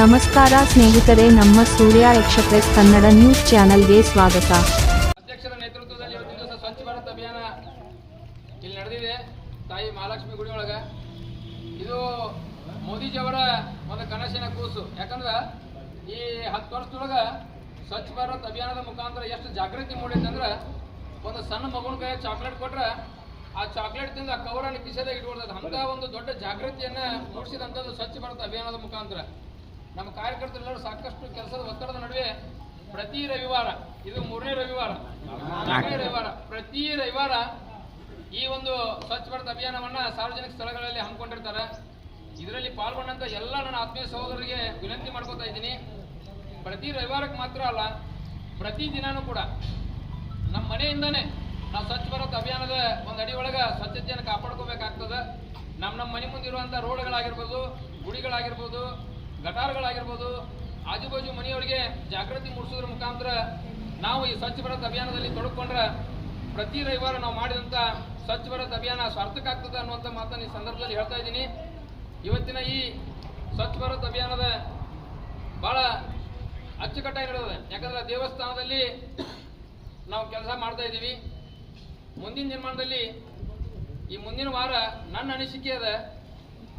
ನಮಸ್ಕಾರ ಸ್ನೇಹಿತರೆ, ನಮ್ಮ ಸೂರ್ಯ ಎಕ್ಸ್ಪ್ರೆಸ್ ಕನ್ನಡ ನ್ಯೂಸ್ ಚಾನೆಲ್ಗೆ ಸ್ವಾಗತ. ಅಧ್ಯಕ್ಷರ ನೇತೃತ್ವದಲ್ಲಿ ಸ್ವಚ್ಛ ಭಾರತ್ ಅಭಿಯಾನ ಇಲ್ಲಿ ನಡೆದಿದೆ. ತಾಯಿ ಮಹಾಲಕ್ಷ್ಮಿ ಗುಡಿ ಒಳಗ ಇದು ಮೋದಿಜಿಯವರ ಒಂದು ಕನಸಿನ ಕೂಸು. ಯಾಕಂದ್ರೆ ಈ ಹತ್ತು ವರ್ಷದೊಳಗ ಸ್ವಚ್ಛ ಭಾರತ್ ಅಭಿಯಾನದ ಮುಖಾಂತರ ಎಷ್ಟು ಜಾಗೃತಿ ಮೂಡೈತೆ ಅಂದ್ರೆ ಒಂದು ಸಣ್ಣ ಮಗುನ ಕೈ ಚಾಕ್ಲೇಟ್ ಕೊಟ್ರೆ ಆ ಚಾಕ್ಲೇಟ್ ತಿಂದು ಆ ಕವರಲ್ಲಿ ಕಿಸೆದಾಗ ಇಟ್ಕೊಳ್ತದೆ. ಅಂತ ಒಂದು ದೊಡ್ಡ ಜಾಗೃತಿಯನ್ನ ಮೂಡಿಸಿದಂಥದ್ದು ಸ್ವಚ್ಛ ಭಾರತ್ ಅಭಿಯಾನದ ಮುಖಾಂತರ. ನಮ್ಮ ಕಾರ್ಯಕರ್ತರೆಲ್ಲರೂ ಸಾಕಷ್ಟು ಕೆಲಸದ ಒತ್ತಡದ ನಡುವೆ ಪ್ರತಿ ರವಿವಾರ, ಇದು ಮೂರನೇ ರವಿವಾರ, ನಾಲ್ಕನೇ ರವಿವಾರ, ಪ್ರತಿ ರವಿವಾರ ಈ ಒಂದು ಸ್ವಚ್ಛ ಭಾರತ ಅಭಿಯಾನವನ್ನ ಸಾರ್ವಜನಿಕ ಸ್ಥಳಗಳಲ್ಲಿ ಹಮ್ಮಿಕೊಂಡಿರ್ತಾರೆ. ಇದರಲ್ಲಿ ಪಾಲ್ಗೊಂಡಂತ ಎಲ್ಲ ನನ್ನ ಆತ್ಮೀಯ ಸಹೋದರರಿಗೆ ವಿನಂತಿ ಮಾಡ್ಕೋತಾ ಇದ್ದೀನಿ. ಪ್ರತಿ ರವಿವಾರಕ್ಕೆ ಮಾತ್ರ ಅಲ್ಲ, ಪ್ರತಿ ದಿನಾನೂ ಕೂಡ ನಮ್ಮ ಮನೆಯಿಂದಾನೆ ನಾವು ಸ್ವಚ್ಛ ಭಾರತ್ ಅಭಿಯಾನದ ಒಂದು ಅಡಿ ಒಳಗೆ ಸ್ವಚ್ಛತೆಯನ್ನು ಕಾಪಾಡ್ಕೋಬೇಕಾಗ್ತದೆ. ನಮ್ಮ ನಮ್ಮ ಮನೆ ಮುಂದಿರುವಂಥ ರೋಡ್ಗಳಾಗಿರ್ಬೋದು, ಗುಡಿಗಳಾಗಿರ್ಬೋದು ಗಟಾರ್ಗಳಾಗಿರ್ಬೋದು ಆಜುಬಾಜು ಮನೆಯವರಿಗೆ ಜಾಗೃತಿ ಮೂಡಿಸೋದ್ರ ಮುಖಾಂತರ ನಾವು ಈ ಸ್ವಚ್ಛ ಭಾರತ್ ಅಭಿಯಾನದಲ್ಲಿ ತೊಡಕೊಂಡ್ರೆ ಪ್ರತಿ ರವಿವಾರ ನಾವು ಮಾಡಿದಂಥ ಸ್ವಚ್ಛ ಭಾರತ್ ಅಭಿಯಾನ ಸಾರ್ಥಕ ಆಗ್ತದೆ ಅನ್ನುವಂಥ ಮಾತನ್ನು ಈ ಸಂದರ್ಭದಲ್ಲಿ ಹೇಳ್ತಾ ಇದ್ದೀನಿ. ಇವತ್ತಿನ ಈ ಸ್ವಚ್ಛ ಭಾರತ್ ಅಭಿಯಾನದ ಬಹಳ ಅಚ್ಚುಕಟ್ಟಾಗಿ ನಡೆದಿದೆ. ಯಾಕಂದ್ರೆ ದೇವಸ್ಥಾನದಲ್ಲಿ ನಾವು ಕೆಲಸ ಮಾಡ್ತಾ ಇದ್ದೀವಿ. ಮುಂದಿನ ನಿರ್ಮಾಣದಲ್ಲಿ ಈ ಮುಂದಿನ ವಾರ ನನ್ನ ಅನಿಸಿಕೆ ಅದ,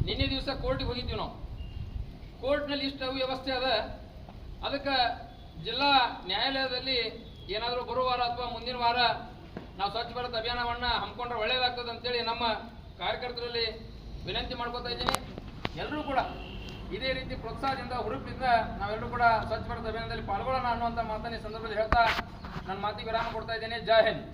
ನಿನ್ನೆ ದಿವಸ ಕೋರ್ಟಿಗೆ ಹೋಗಿದ್ದೀವಿ ನಾವು. ಕೋರ್ಟ್ನಲ್ಲಿ ಇಷ್ಟು ವ್ಯವಸ್ಥೆ ಅದ, ಅದಕ್ಕೆ ಜಿಲ್ಲಾ ನ್ಯಾಯಾಲಯದಲ್ಲಿ ಏನಾದರೂ ಬರುವಾರ ಅಥವಾ ಮುಂದಿನ ವಾರ ನಾವು ಸ್ವಚ್ಛ ಭಾರತ್ ಅಭಿಯಾನವನ್ನು ಹಮ್ಮಿಕೊಂಡ್ರೆ ಒಳ್ಳೇದಾಗ್ತದೆ ಅಂತೇಳಿ ನಮ್ಮ ಕಾರ್ಯಕರ್ತರಲ್ಲಿ ವಿನಂತಿ ಮಾಡ್ಕೊತಾ ಇದ್ದೀನಿ. ಎಲ್ಲರೂ ಕೂಡ ಇದೇ ರೀತಿ ಪ್ರೋತ್ಸಾಹದಿಂದ, ಹುರುಪಿಂದ ನಾವೆಲ್ಲರೂ ಕೂಡ ಸ್ವಚ್ಛ ಭಾರತ್ ಅಭಿಯಾನದಲ್ಲಿ ಪಾಲ್ಗೊಳ್ಳೋಣ ಅನ್ನುವಂಥ ಮಾತನ್ನ ಈ ಸಂದರ್ಭದಲ್ಲಿ ಹೇಳ್ತಾ ನನ್ನ ಮಾತಿಗೆ ವಿರಾಮ ಕೊಡ್ತಾ ಇದ್ದೇನೆ. ಜೈ ಹಿಂದ್.